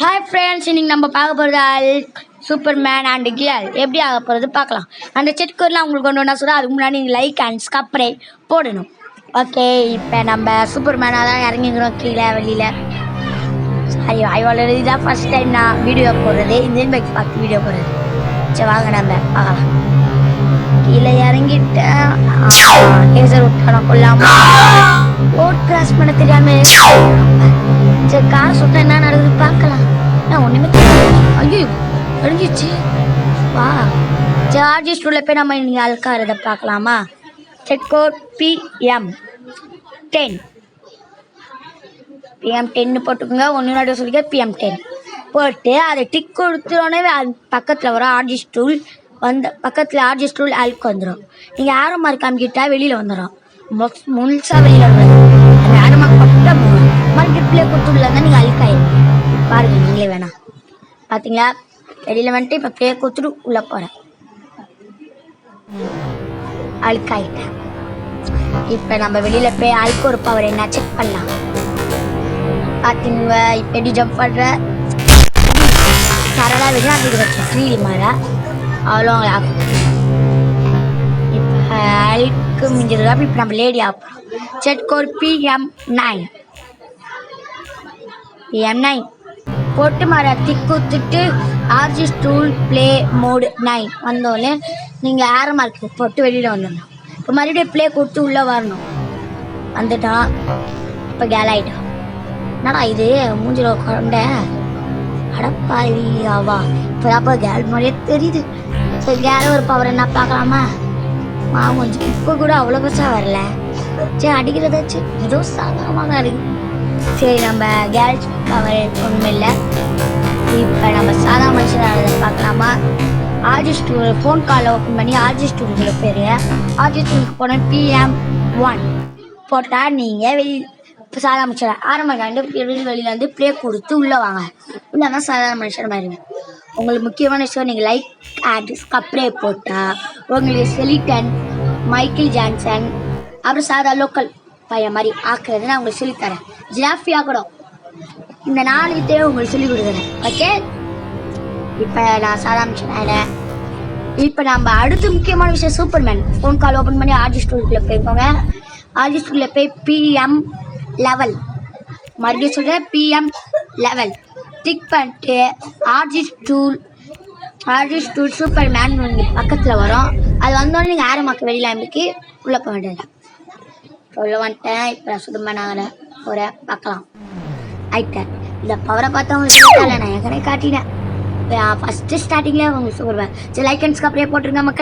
Hi friends இன்றைக்கி நம்ம பார்க்க போகிறது அல்க் சூப்பர் மேன் அண்ட் கியல் எப்படி ஆக போகிறது பார்க்கலாம். அந்த செட் கோட்லாம் உங்களுக்கு கொண்டு வந்தால் சொல்ல அதுக்கு முன்னாடி நீங்கள் லைக் அண்ட் ஸ்கப்ரை போடணும். ஓகே இப்போ நம்ம சூப்பர் மேனாக தான் இறங்கிக்கிறோம் கீழே வெளியில். சரி ஐயோட இதுதான் ஃபஸ்ட் டைம் நான் வீடியோ போடுறது. இந்தியன் பைக் பார்த்து வீடியோ போடுறது. சரி வாங்க நம்ம பார்க்கலாம். கீழே இறங்கிட்டேன் லேசர் விட்டான கொள்ளாம. ரோட் கிராஸ் பண்ண தெரியாம. சரி கார் சுத்தம் என்ன நடக்குது பார்க்கலாம். நான் ஒன்றுமே தெரியல ஐயோ அழிஞ்சிச்சு வா. ஜார்ஜி ஸ்டூலில் போய் நம்ம இன்னைக்கு அல்காரதை பார்க்கலாமா? Check code PM ten PM டென்னு போட்டுக்கோங்க. ஒன்று நாடு சொல்லிக்க பிஎம் டென் போட்டு அதை டிக் கொடுத்தோடனே அது பக்கத்தில் வரும். ஆர்ஜி ஸ்டூல் வந்து பக்கத்தில் ஆர்ஜி டூல் அல்க் வந்துடும் நீங்கள் ஆரோ மார்க் காமிக்கிட்டா வெளியில் வந்துடும் முழுசாக வெளியில் வந்துடும் மறுபடியும் பிளே நீங்கள் அல்காயிருங்க பாருங்கள் நீங்களே வேணாம். பார்த்தீங்களா வெளியில் வந்துட்டு இப்போ பிளே கொடுத்துட்டு உள்ளே போகிறேன் அழுக்காயிட்டேன். இப்போ நம்ம வெளியில் போய் அல்கோர் பவர் என்ன? செக் பண்ணலாம். பார்த்தீங்க இப்போ எப்படி ஜம்ப் பண்ணுற சரளாக வெளியே அது வச்சு ட்ரீலி மாற அவ்வளோ இப்போ அழுக்கு மிஞ்சிருக்கா இப்போ நம்ம லேடி ஆகிறோம் set core PM nine M nine போட்டு மர திக்குத்துட்டு RG stool play mode nine வந்தோடனே நீங்கள் ஏர் மார்க் போட்டு வெளியில் வந்துடணும். இப்போ மறுபடியும் ப்ளே கொடுத்து உள்ளே வரணும். வந்துட்டான் இப்போ கேல் ஆகிட்டான் என்னடா இது? மூஞ்சில குழந்த அடப்பாவியாவா இப்போ அப்போ கேல் மாதிரியே தெரியுது. சரி கேல ஒரு பவர் என்ன பார்க்கலாமா? மா கொஞ்சம் இப்போ கூட அவ்வளோ பெருசாக வரல. சரி அடிக்கிறதாச்சு ஏதோ சாதாரணமாக தான் இருக்குது சரி நம்ம கேரேஜ் பவர் ஒன்றும் இல்லை. இப்போ நம்ம சாதா மனுஷனாக பார்க்கலாமா? ஆர்ஜி ஸ்டூல் ஃபோன் காலை ஓப்பன் பண்ணி ஆர்ஜி ஸ்டூலுக்குள்ள பேர் ஆர்ஜி ஸ்டூலுக்கு போன பிஎம் ஒன் போட்டால் நீங்கள் வெளி இப்போ சாதா மனுஷன் ஆரம்ப காண்டு வெளியில் வந்து ப்ளே கொடுத்து உள்ளே வாங்க. உள்ளே தான் சாதாரண மனுஷன் மாதிரி உங்களுக்கு முக்கியமான விஷயம் நீங்கள் லைக் அண்ட் ஸ்கப்ரே போட்டால் உங்களுக்கு செலிட்டன் மைக்கேல் ஜான்சன் அப்புறம் சாதா லோக்கல் பையன் மாதிரி ஆக்குறது நான் உங்களுக்கு சொல்லித்தரேன் ஜிராஃபி கூட இந்த நாலு வித்தையை உங்களுக்கு சொல்லிக் கொடுக்குறேன். ஓகே இப்போ நான் சாதா இப்போ நம்ம அடுத்த முக்கியமான விஷயம் சூப்பர்மேன். ஃபோன் கால் ஓப்பன் பண்ணி ஆர்ஜி ஸ்டூடியோக்குள்ளே போயிருக்கோங்க ஆர்ஜி ஸ்டூடியோவில் போய் பிஎம் லெவல் மறுபடியும் சொல்கிறேன் பிஎம் லெவல் டிக் பண்ணிட்டு RG stool RG stool superman பக்கத்தில் வரும். அது வந்தோடனே நீங்கள் ஆரமாக்கு வெளியில் அமைக்கி உள்ளே போக வேண்டியது உள்ள வந்துட்டேன். இப்போ நான் சுத்தமாக நான் போகிறேன் பார்க்கலாம் ஆயிட்டேன் இந்த பவரை பார்த்து உங்களுக்கு தெரியல, நான் ஏற்கனவே காட்டினேன் ஃபஸ்ட்டு ஸ்டார்டிங்கில் உங்களுக்கு சொல்லுவேன் சரி லைக் அண்ட் அப்படியே போட்டுருங்க மக்கள்.